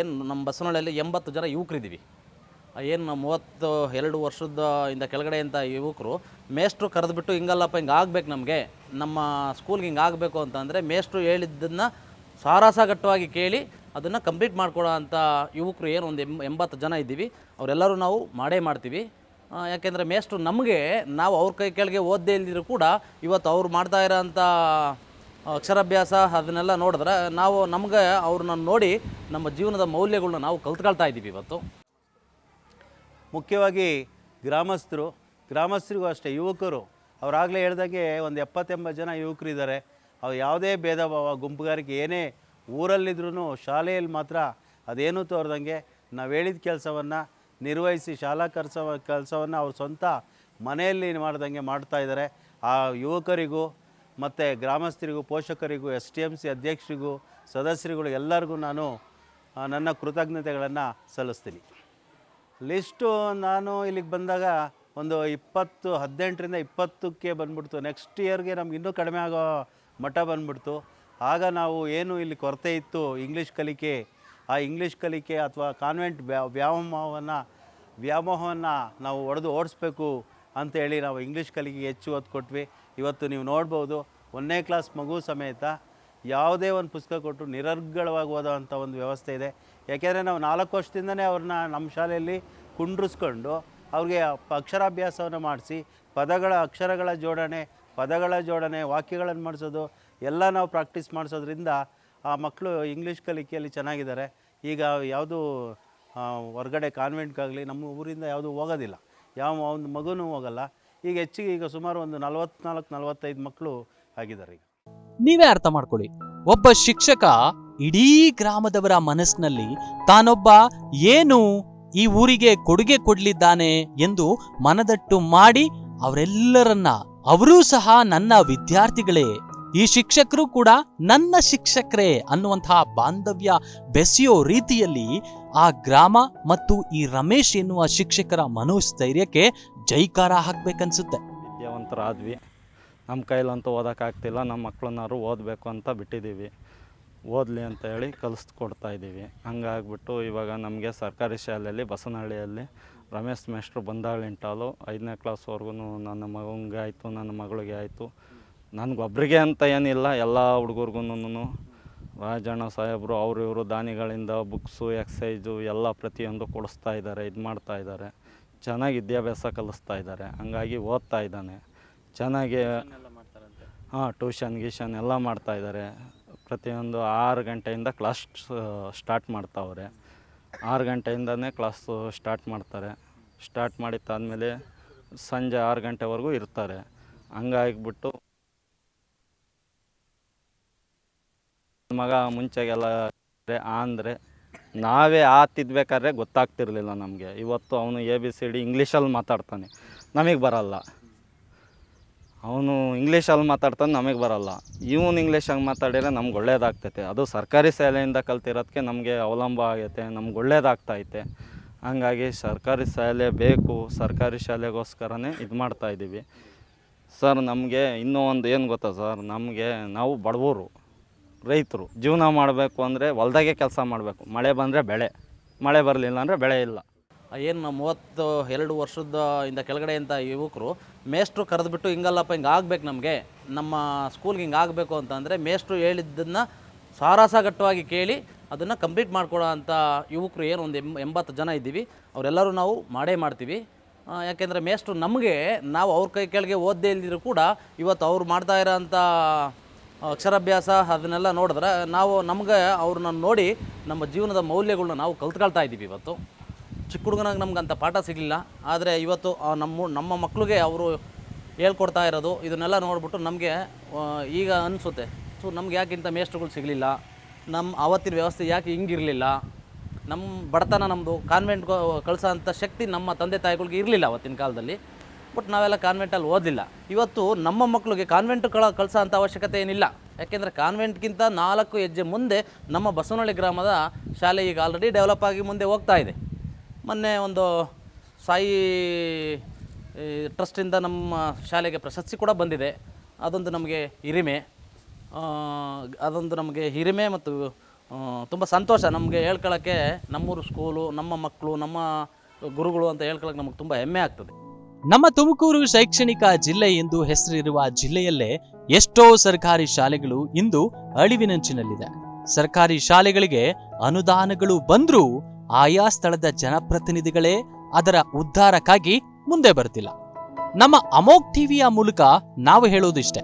ಏನು ನಮ್ಮ ಬಸವನಹಳ್ಳಿಯಲ್ಲಿ ಎಂಬತ್ತು ಜನ ಯುವಕರಿದ್ದೀವಿ. ಏನು ಮೂವತ್ತು ಎರಡು ವರ್ಷದ ಇಂದ ಕೆಳಗಡೆ ಅಂತ ಯುವಕರು ಮೇಷ್ಟ್ರು ಕರೆದುಬಿಟ್ಟು ಹಿಂಗಲ್ಲಪ್ಪ ಹಿಂಗೆ ಆಗ್ಬೇಕು ನಮಗೆ ನಮ್ಮ ಸ್ಕೂಲ್ಗೆ ಹಿಂಗೆ ಆಗಬೇಕು ಅಂತಂದರೆ ಮೇಷ್ಟ್ರು ಹೇಳಿದ್ದನ್ನು ಸಾರಾಸಗಟ್ಟವಾಗಿ ಕೇಳಿ ಅದನ್ನು ಕಂಪ್ಲೀಟ್ ಮಾಡ್ಕೊಳ್ಳೋ ಅಂಥ ಯುವಕರು ಏನು ಒಂದು ಎಂಬ ಎಂಬತ್ತು ಜನ ಇದ್ದೀವಿ. ಅವರೆಲ್ಲರೂ ನಾವು ಮಾಡೇ ಮಾಡ್ತೀವಿ. ಯಾಕೆಂದರೆ ಮೇಷ್ಟ್ರು ನಮಗೆ ನಾವು ಅವ್ರ ಕೈ ಕೆಳಗೆ ಓದದೇ ಇಲ್ದಿದ್ರು ಕೂಡ ಇವತ್ತು ಅವ್ರು ಮಾಡ್ತಾ ಇರೋಂಥ ಅಕ್ಷರಾಭ್ಯಾಸ ಅದನ್ನೆಲ್ಲ ನೋಡಿದ್ರೆ ನಾವು ನಮಗೆ ಅವ್ರನ್ನ ನೋಡಿ ನಮ್ಮ ಜೀವನದ ಮೌಲ್ಯಗಳನ್ನ ನಾವು ಕಲ್ತ್ಕೊಳ್ತಾ ಇದ್ದೀವಿ ಇವತ್ತು. ಮುಖ್ಯವಾಗಿ ಗ್ರಾಮಸ್ಥರು, ಗ್ರಾಮಸ್ಥರಿಗೂ ಅಷ್ಟೇ ಯುವಕರು, ಅವರಾಗಲೇ ಹೇಳ್ದಾಗೆ ಒಂದು ಎಪ್ಪತ್ತೆಂಬತ್ತು ಜನ ಯುವಕರಿದ್ದಾರೆ. ಅವ್ರು ಯಾವುದೇ ಭೇದ ಭಾವ ಗುಂಪುಗಾರಿಕೆ ಏನೇ ಊರಲ್ಲಿದ್ರೂ ಶಾಲೆಯಲ್ಲಿ ಮಾತ್ರ ಅದೇನೂ ತೋರ್ದಂಗೆ ನಾವು ಹೇಳಿದ ಕೆಲಸವನ್ನು ನಿರ್ವಹಿಸಿ ಶಾಲಾ ಕೆಲಸ ಕೆಲಸವನ್ನು ಅವ್ರ ಸ್ವಂತ ಮನೆಯಲ್ಲಿ ಮಾಡ್ದಂಗೆ ಮಾಡ್ತಾ ಇದ್ದಾರೆ ಆ ಯುವಕರಿಗೂ ಮತ್ತು ಗ್ರಾಮಸ್ಥರಿಗೂ, ಪೋಷಕರಿಗೂ, ಎಸ್ ಟಿ ಎಂ ಸಿ ಅಧ್ಯಕ್ಷರಿಗೂ ಸದಸ್ಯರುಗಳು ಎಲ್ಲರಿಗೂ ನಾನು ನನ್ನ ಕೃತಜ್ಞತೆಗಳನ್ನು ಸಲ್ಲಿಸ್ತೀನಿ. ಲಿಸ್ಟು ನಾನು ಇಲ್ಲಿಗೆ ಬಂದಾಗ ಒಂದು ಇಪ್ಪತ್ತು, ಹದಿನೆಂಟರಿಂದ ಇಪ್ಪತ್ತಕ್ಕೆ ಬಂದ್ಬಿಡ್ತು. ನೆಕ್ಸ್ಟ್ ಇಯರ್ಗೆ ನಮ್ಗೆ ಇನ್ನೂ ಕಡಿಮೆ ಆಗೋ ಮಟ್ಟ ಬಂದ್ಬಿಡ್ತು. ಆಗ ನಾವು ಏನು ಇಲ್ಲಿ ಕೊರತೆ ಇತ್ತು ಇಂಗ್ಲೀಷ್ ಕಲಿಕೆ, ಆ ಇಂಗ್ಲೀಷ್ ಕಲಿಕೆ ಅಥವಾ ಕಾನ್ವೆಂಟ್ ವ್ಯಾ, ವ್ಯಾಮೋಹವನ್ನು ವ್ಯಾಮೋಹವನ್ನು ನಾವು ಒಡೆದು ಓಡಿಸ್ಬೇಕು ಅಂತೇಳಿ ನಾವು ಇಂಗ್ಲೀಷ್ ಕಲಿಕೆಗೆ ಹೆಚ್ಚು ಒತ್ತು ಕೊಟ್ವಿ. ಇವತ್ತು ನೀವು ನೋಡ್ಬೋದು, ಒಂದನೇ ಕ್ಲಾಸ್ ಮಗು ಸಮೇತ ಯಾವುದೇ ಒಂದು ಪುಸ್ತಕ ಕೊಟ್ಟು ನಿರರ್ಗಳವಾಗಿ ಓದೋವಂಥ ಒಂದು ವ್ಯವಸ್ಥೆ ಇದೆ. ಯಾಕೆಂದರೆ ನಾವು ನಾಲ್ಕು ವರ್ಷದಿಂದನೇ ಅವ್ರನ್ನ ನಮ್ಮ ಶಾಲೆಯಲ್ಲಿ ಕುಂಡ್ರಿಸ್ಕೊಂಡು ಅವ್ರಿಗೆ ಅಕ್ಷರಾಭ್ಯಾಸವನ್ನು ಮಾಡಿಸಿ, ಪದಗಳ ಅಕ್ಷರಗಳ ಜೋಡಣೆ ಪದಗಳ ಜೋಡಣೆ, ವಾಕ್ಯಗಳನ್ನು ಮಾಡಿಸೋದು, ಎಲ್ಲ ನಾವು ಪ್ರಾಕ್ಟೀಸ್ ಮಾಡಿಸೋದ್ರಿಂದ ಆ ಮಕ್ಕಳು ಇಂಗ್ಲೀಷ್ ಕಲಿಕೆಯಲ್ಲಿ ಚೆನ್ನಾಗಿದ್ದಾರೆ. ಈಗ ಯಾವುದು ಹೊರಗಡೆ ಕಾನ್ವೆಂಟ್ಗಾಗಲಿ ನಮ್ಮ ಊರಿಂದ ಯಾವುದು ಹೋಗೋದಿಲ್ಲ. ಯಾವ ಒಂದು ಮಗುನೂ ಹೋಗಲ್ಲ. ಈಗ ಹೆಚ್ಚಿಗೆ ಈಗ ಸುಮಾರು ಒಂದು ನಲವತ್ನಾಲ್ಕು, ನಲವತ್ತೈದು ಮಕ್ಕಳು ಆಗಿದ್ದಾರೆ ಈಗ. ನೀವೇ ಅರ್ಥ ಮಾಡ್ಕೊಳ್ಳಿ. ಒಬ್ಬ ಶಿಕ್ಷಕ ಇಡೀ ಗ್ರಾಮದವರ ಮನಸ್ಸಿನಲ್ಲಿ ತಾನೊಬ್ಬ ಏನು ಈ ಊರಿಗೆ ಕೊಡುಗೆ ಕೊಡಲಿದ್ದಾನೆ ಎಂದು ಮನದಟ್ಟು ಮಾಡಿ ಅವರೆಲ್ಲರನ್ನ ಅವರೂ ಸಹ ನನ್ನ ವಿದ್ಯಾರ್ಥಿಗಳೇ, ಈ ಶಿಕ್ಷಕರು ಕೂಡ ನನ್ನ ಶಿಕ್ಷಕರೇ ಅನ್ನುವಂತಹ ಬಾಂಧವ್ಯ ಬೆಸೆಯೋ ರೀತಿಯಲ್ಲಿ ಆ ಗ್ರಾಮ ಮತ್ತು ಈ ರಮೇಶ್ ಎನ್ನುವ ಶಿಕ್ಷಕರ ಮನೋಸ್ಥೈರ್ಯಕ್ಕೆ ಜೈಕಾರ ಹಾಕ್ಬೇಕನ್ಸುತ್ತೆ. ವಿದ್ಯಾವಂತರಾದ್ವಿ. ನಮ್ಮ ಕೈಲಂತೂ ಓದೋಕ್ಕಾಗ್ತಿಲ್ಲ ನಮ್ಮ ಮಕ್ಕಳನ್ನಾರು ಓದಬೇಕು ಅಂತ ಬಿಟ್ಟಿದ್ದೀವಿ. ಓದಲಿ ಅಂತ ಹೇಳಿ ಕಲಿಸ್ಕೊಡ್ತಾ ಇದ್ದೀವಿ. ಹಂಗಾಗ್ಬಿಟ್ಟು ಇವಾಗ ನಮಗೆ ಸರ್ಕಾರಿ ಶಾಲೆಯಲ್ಲಿ ಬಸವನಹಳ್ಳಿಯಲ್ಲಿ ರಮೇಶ್ ಮೇಷ್ಟ್ರು ಬಂದಾಳಿಂಟಾಲು ಐದನೇ ಕ್ಲಾಸ್ವರೆಗೂ ನನ್ನ ಮಗನಿಗೆ ಆಯಿತು, ನನ್ನ ಮಗಳಿಗೆ ಆಯಿತು. ನನಗೊಬ್ಬರಿಗೆ ಅಂತ ಏನಿಲ್ಲ, ಎಲ್ಲ ಹುಡುಗರ್ಗೂನು ರಾಜಣ್ಣ ಸಾಹೇಬರು, ಅವರು ಇವರು ದಾನಿಗಳಿಂದ ಬುಕ್ಸು, ಎಕ್ಸೈಜು ಎಲ್ಲ ಪ್ರತಿಯೊಂದು ಕೊಡಿಸ್ತಾ ಇದ್ದಾರೆ ಇದು ಮಾಡ್ತಾ ಇದ್ದಾರೆ ಚೆನ್ನಾಗಿ ವಿದ್ಯಾಭ್ಯಾಸ ಕಲಿಸ್ತಾ ಇದ್ದಾರೆ ಹಂಗಾಗಿ ಓದ್ತಾ ಇದ್ದಾನೆ. ಚೆನ್ನಾಗಿ ಹಾಂ ಟ್ಯೂಷನ್ ಗೀಷನ್ ಎಲ್ಲ ಮಾಡ್ತಾ ಇದ್ದಾರೆ ಪ್ರತಿಯೊಂದು ಆರು ಗಂಟೆಯಿಂದ ಕ್ಲಾಸ್ ಸ್ಟಾರ್ಟ್ ಮಾಡ್ತಾವ್ರೆ. ಆರು ಗಂಟೆಯಿಂದನೇ ಕ್ಲಾಸು ಸ್ಟಾರ್ಟ್ ಮಾಡ್ತಾರೆ. ಸ್ಟಾರ್ಟ್ ಮಾಡಿದ್ದಾದಮೇಲೆ ಸಂಜೆ ಆರು ಗಂಟೆವರೆಗೂ ಇರ್ತಾರೆ. ಹಂಗಾಗಿಬಿಟ್ಟು ಮಗ ಮುಂಚೆಗೆಲ್ಲ ಅಂದರೆ ನಾವೇ ಆತಿದ್ಬೇಕಾದ್ರೆ ಗೊತ್ತಾಗ್ತಿರಲಿಲ್ಲ ನಮಗೆ. ಇವತ್ತು ಅವನು ಎ ಬಿ ಸಿ ಡಿ ಇಂಗ್ಲೀಷಲ್ಲಿ ಮಾತಾಡ್ತಾನೆ. ನಮಗೆ ಬರಲ್ಲ. ಅವನು ಇಂಗ್ಲೀಷಲ್ಲಿ ಮಾತಾಡ್ತಾನೆ ನಮಗೆ ಬರಲ್ಲ. ಇವನು ಇಂಗ್ಲೀಷಾಗಿ ಮಾತಾಡಿದರೆ ನಮ್ಗೆ ಒಳ್ಳೇದಾಗ್ತೈತೆ. ಅದು ಸರ್ಕಾರಿ ಶಾಲೆಯಿಂದ ಕಲ್ತಿರೋದಕ್ಕೆ ನಮಗೆ ಅವಲಂಬ ಆಗೈತೆ, ನಮ್ಗೆ ಒಳ್ಳೇದಾಗ್ತೈತೆ. ಹಂಗಾಗಿ ಸರ್ಕಾರಿ ಶಾಲೆ ಬೇಕು, ಸರ್ಕಾರಿ ಶಾಲೆಗೋಸ್ಕರನೇ ಇದು ಮಾಡ್ತಾಯಿದ್ದೀವಿ ಸರ್, ನಮಗೆ ಇನ್ನೂ ಒಂದು ಏನು ಗೊತ್ತಾ ಸರ್? ನಮಗೆ ನಾವು ಬಡವರು, ರೈತರು. ಜೀವನ ಮಾಡಬೇಕು ಅಂದರೆ ಹೊಲ್ದಾಗೆ ಕೆಲಸ ಮಾಡಬೇಕು. ಮಳೆ ಬಂದರೆ ಬೆಳೆ, ಮಳೆ ಬರಲಿಲ್ಲ ಅಂದರೆ ಬೆಳೆ ಇಲ್ಲ. ಏನು ಮೂವತ್ತು, ಎರಡು ವರ್ಷದ ಇಂದ ಕೆಳಗಡೆ ಅಂತ ಯುವಕರು ಮೇಷ್ಟ್ರು ಕರೆದುಬಿಟ್ಟು ಹಿಂಗಲ್ಲಪ್ಪ, ಹಿಂಗೆ ಆಗಬೇಕು ನಮಗೆ. ನಮ್ಮ ಸ್ಕೂಲ್ಗೆ ಹಿಂಗೆ ಆಗಬೇಕು ಅಂತಂದರೆ ಮೇಷ್ಟ್ರು ಹೇಳಿದ್ದನ್ನು ಸಾರಾಸಗಟ್ಟವಾಗಿ ಕೇಳಿ ಅದನ್ನು ಕಂಪ್ಲೀಟ್ ಮಾಡ್ಕೊಡೋ ಅಂಥ ಯುವಕರು ಏನು ಒಂದು ಎಂಬ, ಎಂಬತ್ತು ಜನ ಇದ್ದೀವಿ. ಅವರೆಲ್ಲರೂ ನಾವು ಮಾಡೇ ಮಾಡ್ತೀವಿ. ಯಾಕೆಂದರೆ ಮೇಷ್ಟ್ರು ನಮಗೆ ನಾವು ಅವ್ರ ಕೈ ಕೆಳಗೆ ಓದ್ದೇ ಇಲ್ದಿದ್ರು ಕೂಡ ಇವತ್ತು ಅವ್ರು ಮಾಡ್ತಾ ಇರೋಂಥ ಅಕ್ಷರಾಭ್ಯಾಸ ಅದನ್ನೆಲ್ಲ ನೋಡಿದ್ರೆ ನಾವು ನಮಗೆ ಅವ್ರನ್ನ ನೋಡಿ ನಮ್ಮ ಜೀವನದ ಮೌಲ್ಯಗಳನ್ನ ನಾವು ಕಲ್ತ್ಕೊಳ್ತಾ ಇದ್ದೀವಿ ಇವತ್ತು. ಚಿಕ್ಕ ಹುಡುಗನಾಗ ನಮ್ಗೆ ಅಂಥ ಪಾಠ ಸಿಗಲಿಲ್ಲ. ಆದರೆ ಇವತ್ತು ನಮ್ಮ ನಮ್ಮ ಮಕ್ಕಳಿಗೆ ಅವರು ಹೇಳ್ಕೊಡ್ತಾ ಇರೋದು, ಇದನ್ನೆಲ್ಲ ನೋಡಿಬಿಟ್ಟು ನಮಗೆ ಈಗ ಅನಿಸುತ್ತೆ. ಸೊ, ನಮ್ಗೆ ಯಾಕೆ ಇಂಥ ಮೇಷ್ಟ್ರುಗಳು ಸಿಗಲಿಲ್ಲ? ನಮ್ಮ ಆವತ್ತಿನ ವ್ಯವಸ್ಥೆ ಯಾಕೆ ಹಿಂಗಿರಲಿಲ್ಲ? ನಮ್ಮ ಬಡತನ ನಮ್ಮದು ಕಾನ್ವೆಂಟ್ ಕಳಿಸೋ ಅಂಥ ಶಕ್ತಿ ನಮ್ಮ ತಂದೆ ತಾಯಿಗಳಿಗೆ ಇರಲಿಲ್ಲ ಅವತ್ತಿನ ಕಾಲದಲ್ಲಿ. ಬಟ್ ನಾವೆಲ್ಲ ಕಾನ್ವೆಂಟಲ್ಲಿ ಓದಿಲ್ಲ ಇವತ್ತು ನಮ್ಮ ಮಕ್ಕಳಿಗೆ ಕಾನ್ವೆಂಟ್ ಕಳ ಕಳಿಸೋ ಅಂಥ ಅವಶ್ಯಕತೆ ಏನಿಲ್ಲ. ಯಾಕೆಂದರೆ ಕಾನ್ವೆಂಟ್ಗಿಂತ ನಾಲ್ಕು ಹೆಜ್ಜೆ ಮುಂದೆ ನಮ್ಮ ಬಸವನಹಳ್ಳಿ ಗ್ರಾಮದ ಶಾಲೆ ಈಗ ಆಲ್ರೆಡಿ ಡೆವಲಪ್ ಆಗಿ ಮುಂದೆ ಹೋಗ್ತಾ ಇದೆ. ಮೊನ್ನೆ ಒಂದು ಸಾಯಿ ಟ್ರಸ್ಟಿಂದ ನಮ್ಮ ಶಾಲೆಗೆ ಪ್ರಶಸ್ತಿ ಕೂಡ ಬಂದಿದೆ. ಅದೊಂದು ನಮಗೆ ಹಿರಿಮೆ. ಅದೊಂದು ನಮಗೆ ಹಿರಿಮೆ ಮತ್ತು ತುಂಬ ಸಂತೋಷ. ನಮಗೆ ಹೇಳ್ಕೊಳ್ಳೋಕ್ಕೆ ನಮ್ಮೂರು ಸ್ಕೂಲು ನಮ್ಮ ಮಕ್ಕಳು ನಮ್ಮ ಗುರುಗಳು ಅಂತ ಹೇಳ್ಕೊಳ್ಳೋಕೆ ನಮಗೆ ತುಂಬ ಹೆಮ್ಮೆ ಆಗ್ತದೆ. ನಮ್ಮ ತುಮಕೂರು ಶೈಕ್ಷಣಿಕ ಜಿಲ್ಲೆ ಎಂದು ಹೆಸರಿರುವ ಜಿಲ್ಲೆಯಲ್ಲೇ ಎಷ್ಟೋ ಸರ್ಕಾರಿ ಶಾಲೆಗಳು ಇಂದು ಅಳಿವಿನಂಚಿನಲ್ಲಿದೆ. ಸರ್ಕಾರಿ ಶಾಲೆಗಳಿಗೆ ಅನುದಾನಗಳು ಬಂದ್ರೂ ಆಯಾ ಸ್ಥಳದ ಜನಪ್ರತಿನಿಧಿಗಳೇ ಅದರ ಉದ್ಧಾರಕ್ಕಾಗಿ ಮುಂದೆ ಬರ್ತಿಲ್ಲ ನಮ್ಮ ಅಮೋಕ್ ಟಿವಿಯ ಮೂಲಕ ನಾವು ಹೇಳೋದಿಷ್ಟೇ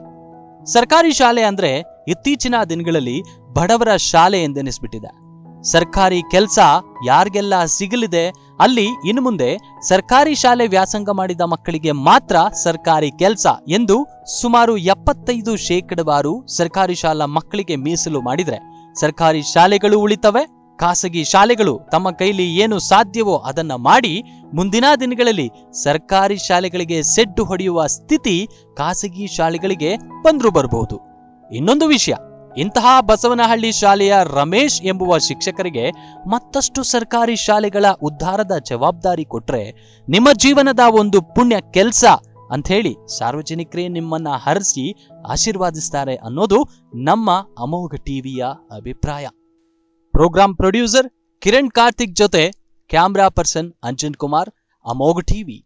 ಸರ್ಕಾರಿ ಶಾಲೆ ಅಂದ್ರೆ ಇತ್ತೀಚಿನ ದಿನಗಳಲ್ಲಿ ಬಡವರ ಶಾಲೆ ಎಂದೆನಿಸ್ಬಿಟ್ಟಿದೆ. ಸರ್ಕಾರಿ ಕೆಲಸ ಯಾರಿಗೆಲ್ಲ ಸಿಗಲಿದೆ ಅಲ್ಲಿ ಇನ್ನು ಮುಂದೆ ಸರ್ಕಾರಿ ಶಾಲೆ ವ್ಯಾಸಂಗ ಮಾಡಿದ ಮಕ್ಕಳಿಗೆ ಮಾತ್ರ ಸರ್ಕಾರಿ ಕೆಲಸ ಎಂದು ಸುಮಾರು ಎಪ್ಪತ್ತೈದು ಶೇಕಡವಾರು ಸರ್ಕಾರಿ ಶಾಲಾ ಮಕ್ಕಳಿಗೆ ಮೀಸಲು ಮಾಡಿದರೆ ಸರ್ಕಾರಿ ಶಾಲೆಗಳು ಉಳಿತವೆ ಖಾಸಗಿ ಶಾಲೆಗಳು ತಮ್ಮ ಕೈಲಿ ಏನು ಸಾಧ್ಯವೋ ಅದನ್ನ ಮಾಡಿ ಮುಂದಿನ ದಿನಗಳಲ್ಲಿ ಸರ್ಕಾರಿ ಶಾಲೆಗಳಿಗೆ ಸೆಡ್ಡು ಹೊಡೆಯುವ ಸ್ಥಿತಿ ಖಾಸಗಿ ಶಾಲೆಗಳಿಗೆ ಬಂದರೂ ಬರಬಹುದು ಇನ್ನೊಂದು ವಿಷಯ, ಇಂತಹ ಬಸವನಹಳ್ಳಿ ಶಾಲೆಯ ರಮೇಶ್ ಎಂಬುವ ಶಿಕ್ಷಕರಿಗೆ ಮತ್ತಷ್ಟು ಸರ್ಕಾರಿ ಶಾಲೆಗಳ ಉದ್ಧಾರದ ಜವಾಬ್ದಾರಿ ಕೊಟ್ರೆ ನಿಮ್ಮ ಜೀವನದ ಒಂದು ಪುಣ್ಯ ಕೆಲಸ ಅಂಥೇಳಿ ಸಾರ್ವಜನಿಕರೇ ನಿಮ್ಮನ್ನ ಹರಿಸಿ ಆಶೀರ್ವಾದಿಸ್ತಾರೆ ಅನ್ನೋದು ನಮ್ಮ ಅಮೋಘ ಟಿವಿಯ ಅಭಿಪ್ರಾಯ. ಪ್ರೋಗ್ರಾಂ ಪ್ರೊಡ್ಯೂಸರ್ ಕಿರಣ್ ಕಾರ್ತಿಕ್ ಜೊತೆ ಕ್ಯಾಮ್ರಾ ಪರ್ಸನ್ ಅಂಜನ್ ಕುಮಾರ್ ಅಮೋಘ ಟಿವಿ